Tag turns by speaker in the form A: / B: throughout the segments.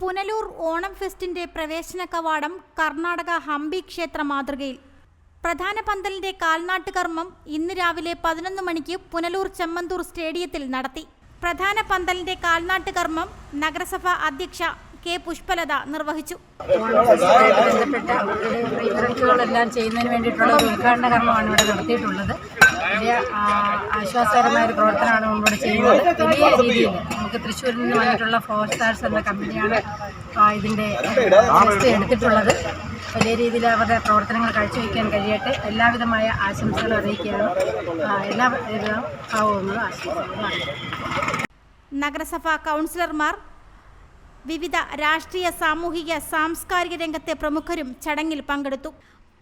A: പുനലൂർ ഓണം ഫെസ്റ്റിന്റെ പ്രവേശന കവാടം കർണാടക ഹംപി ക്ഷേത്ര മാതൃകയിൽ. പ്രധാന പന്തലിന്റെ കാൽനാട്ട് കർമ്മം ഇന്ന് രാവിലെ പതിനൊന്ന് മണിക്ക് പുനലൂർ ചെമ്മന്തൂർ സ്റ്റേഡിയത്തിൽ നടത്തി. പ്രധാന പന്തലിന്റെ കാൽനാട്ട് കർമ്മം നഗരസഭ അധ്യക്ഷ കെ പുഷ്പലത നിർവഹിച്ചു.
B: ഇത്തരത്തിലുള്ളതെല്ലാം ചെയ്യുന്നതിന് വേണ്ടിയിട്ടുള്ള ഉദ്ഘാടന കർമ്മമാണ് ഇവിടെ നടത്തിയിട്ടുള്ളത്. വലിയ ആശ്വാസകരമായ ഒരു പ്രവർത്തനമാണ് നമ്മളിവിടെ ചെയ്യുന്നത്. വലിയ രീതിയിൽ. നമുക്ക് തൃശ്ശൂരിൽ നിന്ന് വന്നിട്ടുള്ള ഫോർ സ്റ്റാർസ് എന്ന കമ്പനിയാണ് ഇതിന്റെ ഫെസ്റ്റ് എടുത്തിട്ടുള്ളത്. വലിയ രീതിയിൽ അവരുടെ പ്രവർത്തനങ്ങൾ കാഴ്ചവെക്കാൻ കഴിയട്ടെ. എല്ലാവിധമായ ആശംസകളും അറിയിക്കുകയാണ്. എല്ലാ
A: നഗരസഭ കൗൺസിലർമാർ വിവിധ രാഷ്ട്രീയ സാമൂഹിക സാംസ്കാരിക രംഗത്തെ പ്രമുഖരും ചടങ്ങിൽ പങ്കെടുത്തു.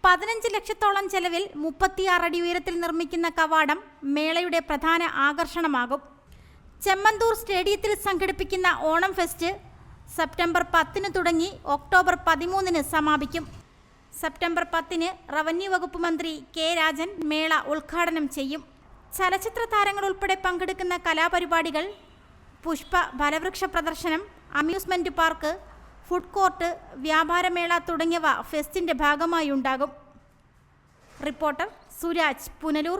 A: പതിനഞ്ച് ലക്ഷത്തോളം ചെലവിൽ മുപ്പത്തിയാറ് അടി ഉയരത്തിൽ നിർമ്മിക്കുന്ന കവാടം മേളയുടെ പ്രധാന ആകർഷണമാകും. ചെമ്മന്തൂർ സ്റ്റേഡിയത്തിൽ സംഘടിപ്പിക്കുന്ന ഓണം ഫെസ്റ്റ് സെപ്റ്റംബർ പത്തിന് തുടങ്ങി ഒക്ടോബർ പതിമൂന്നിന് സമാപിക്കും. സെപ്റ്റംബർ പത്തിന് റവന്യൂ വകുപ്പ് മന്ത്രി കെ രാജൻ മേള ഉദ്ഘാടനം ചെയ്യും. ചലച്ചിത്ര താരങ്ങൾ ഉൾപ്പെടെ പങ്കെടുക്കുന്ന കലാപരിപാടികൾ പുഷ്പ ഫലവൃക്ഷ പ്രദർശനം അമ്യൂസ്മെന്റ് പാർക്ക് ഫുഡ് കോർട്ട് വ്യാപാരമേള തുടങ്ങിയവ ഫെസ്റ്റിന്റെ ഭാഗമായി ഉണ്ടാകും. റിപ്പോർട്ടർ സുരാജ് പുനലൂർ.